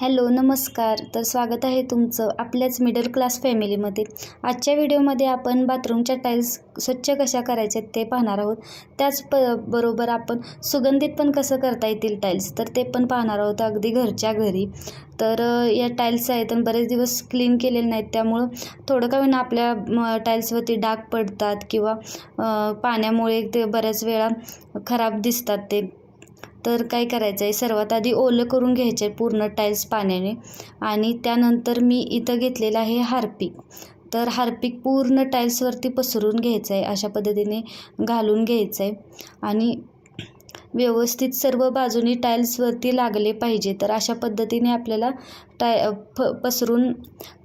Hello नमस्कार. तर स्वागत आहे तुमचं आपल्याच मिडल क्लास फॅमिलीमध्ये आजच्या व्हिडिओमध्ये आपण बाथरूमच्या टाईल्स स्वच्छ कशा करायच्या ते पाहणार आहोत. त्याच प बरोबर आपण सुगंधित पण कसं करता येतील टाईल्स तर ते पण पाहणार आहोत अगदी घरच्या घरी. तर या टाईल्स आहेत आणि बरेच दिवस क्लीन केलेले नाहीत त्यामुळं थोडं का होईना आपल्या म, टाईल्सवरती डाग पडतात किंवा पाण्यामुळे ते बऱ्याच वेळा खराब दिसतात ते. तर काय करायचं आहे? सर्वात आधी ओलं करून घ्यायचे आहे पूर्ण टाईल्स पाण्याने. आणि त्यानंतर मी इथं घेतलेलं आहे हार्पिक. तर हार्पिक पूर्ण टाईल्सवरती पसरून घ्यायचं आहे. अशा पद्धतीने घालून घ्यायचं आहे. आणि व्यवस्थित सर्व बाजूनी टाईल्सवरती लागले पाहिजे. तर अशा पद्धतीने आपल्याला टाय फ पसरून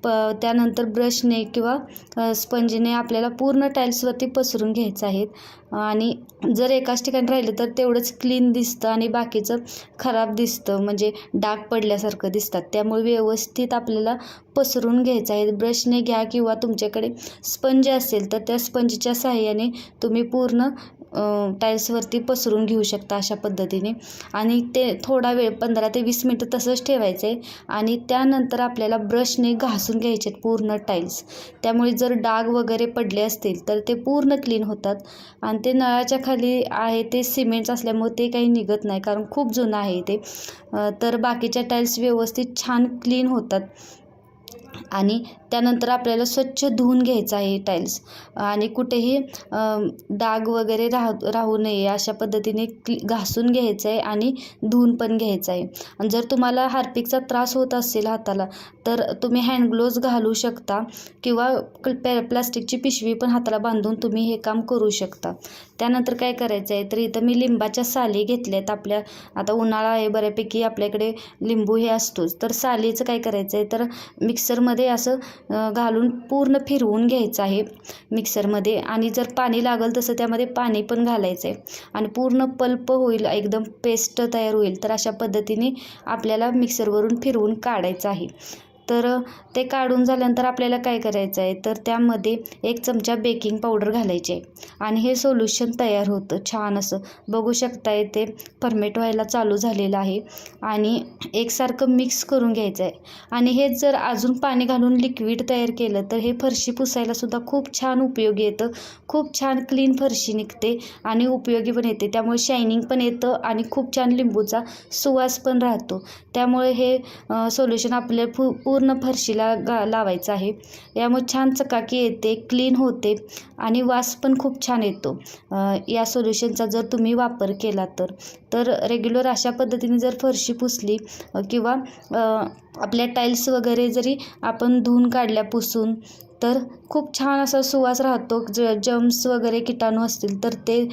प त्यानंतर ब्रशने किंवा स्पंजने आपल्याला पूर्ण टाईल्सवरती पसरून घ्यायचं आहेत आणि जर एकाच ठिकाणी राहिलं तर तेवढंच क्लीन दिसतं आणि बाकीचं खराब दिसतं. म्हणजे डाग पडल्यासारखं दिसतात. त्यामुळे व्यवस्थित आपल्याला पसरून घ्यायचं आहे. ब्रशने घ्या किंवा तुमच्याकडे स्पंज असेल तर त्या स्पंजच्या सहाय्याने तुम्ही पूर्ण टाईल्सवरती पसरून घेऊ शकता अशा पद्धतीने. आणि ते थोडा वेळ पंधरा ते वीस मिनटं तसंच ठेवायचं. आहे आणि त्यानंतर आपल्याला ब्रशने घासून घ्यायचे आहेत पूर्ण टाईल्स त्यामुळे जर डाग वगैरे पडले असतील तर ते पूर्ण क्लीन होतात. आणि ते नळाच्या खाली आहे ते सिमेंट्स असल्यामुळे ते काही निघत नाही कारण खूप जुनं आहे ते. तर बाकीच्या टाईल्स व्यवस्थित छान क्लीन होतात. आणि त्यानंतर आपल्याला स्वच्छ धुवून घ्यायचं आहे टाईल्स आणि कुठेही डाग वगैरे राह राहू नये अशा पद्धतीने क्ली घासून घ्यायचं आहे आणि धुवून पण घ्यायचं आहे. आणि जर तुम्हाला हार्पिकचा त्रास होत असेल हाताला तर तुम्ही हँडग्लोव्ज घालू शकता किंवा पॅ प्लास्टिकची पिशवी पण हाताला बांधून तुम्ही हे काम करू शकता. त्यानंतर काय करायचं आहे तर इथं मी लिंबाच्या साली घेतल्या आहेत आपल्या आता उन्हाळा आहे बऱ्यापैकी आपल्याकडे लिंबू हे असतोच. तर सालीचं काय करायचं आहे तर मिक्सर मिक्सरमध्ये असं घालून पूर्ण फिरवून घ्यायचं आहे मिक्सरमध्ये. आणि जर पाणी लागल तसं त्यामध्ये पाणी पण घालायचं आहे आणि पूर्ण पल्प होईल एकदम पेस्ट तयार होईल. तर अशा पद्धतीने आपल्याला मिक्सरवरून फिरवून काढायचं आहे. तर ते काढून झाल्यानंतर आपल्याला काय करायचं आहे? तर त्यामध्ये एक चमचा बेकिंग पावडर घालायची आहे. आणि हे सोल्युशन तयार होतं. छान असं बघू शकताय ते फर्मेट व्हायला चालू झालेलं आहे. आणि एकसारखं मिक्स करून घ्यायचं आहे. आणि हे जर अजून पाणी घालून लिक्विड तयार केलं तर हे फरशी पुसायलासुद्धा खूप छान उपयोगी येतं. खूप छान क्लीन फरशी निघते आणि उपयोगी पण येते. त्यामुळे शायनिंग पण येतं आणि खूप छान लिंबूचा सुवास पण राहतो. त्यामुळे हे सोल्युशन आपल्या पू पूर्ण फरशीला गा लावायचं आहे. यामुळे छान चकाकी येते क्लीन होते आणि वास पण खूप छान येतो. या सोल्युशनचा जर तुम्ही वापर केला तर. तर रेग्युलर अशा पद्धतीने जर फरशी पुसली किंवा आपल्या टाईल्स वगैरे जरी आपण धुवून काढल्या पुसून तर खूप छान असा सुवास राहतो. ज जम्स वगैरे किटाणू असतील तर ते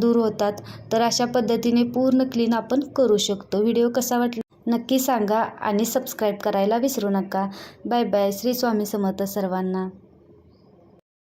दूर होतात. तर अशा पद्धतीने पूर्ण क्लीन आपण करू शकतो. व्हिडिओ कसा वाटला? नक्की सांगा आणि सबस्क्राईब करायला विसरू नका. बाय बाय श्री स्वामी समर्थ सर्वांना.